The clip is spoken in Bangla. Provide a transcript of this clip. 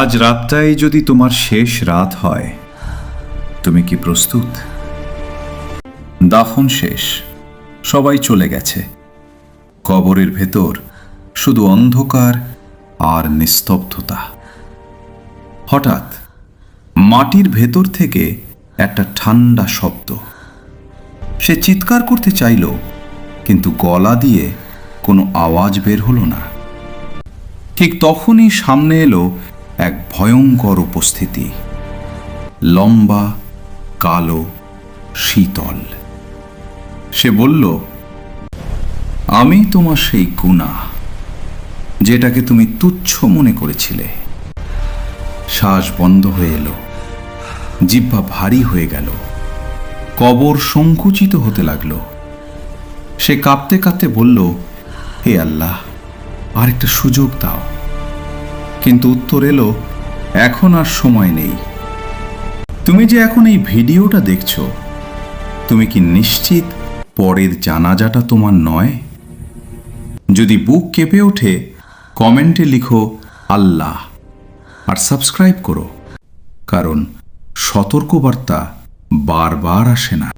আজ রাতটাই যদি তোমার শেষ রাত হয়, তুমি কি প্রস্তুত? দাফন শেষ, সবাই চলে গেছে। কবরের ভেতর শুধু অন্ধকার আর নিস্তব্ধতা। হঠাৎ মাটির ভেতর থেকে একটা ঠান্ডা শব্দ। সে চিৎকার করতে চাইল, কিন্তু গলা দিয়ে কোনো আওয়াজ বের হলো না। ঠিক তখনই সামনে এলো এক ভয়ঙ্কর উপস্থিতি। লম্বা, কালো, শীতল। সে বলল, আমি তোমার সেই গুণা, যেটাকে তুমি তুচ্ছ মনে করেছিলে। শ্বাস বন্ধ হয়ে এলো, জিহ্বা ভারী হয়ে গেল, কবর সংকুচিত হতে লাগল। সে কাঁপতে কাঁপতে বলল, হে আল্লাহ আর একটা সুযোগ দাও। কিন্তু উত্তর এলো, এখন আর সময় নেই। তুমি যে এখন এই ভিডিওটা দেখছ, তুমি কি নিশ্চিত পরের জানাজাটা তোমার নয়? যদি বুক কেঁপে ওঠে, কমেন্টে লিখো, আল্লাহ। আর সাবস্ক্রাইব করো, কারণ সতর্কবার্তা বারবার আসে না।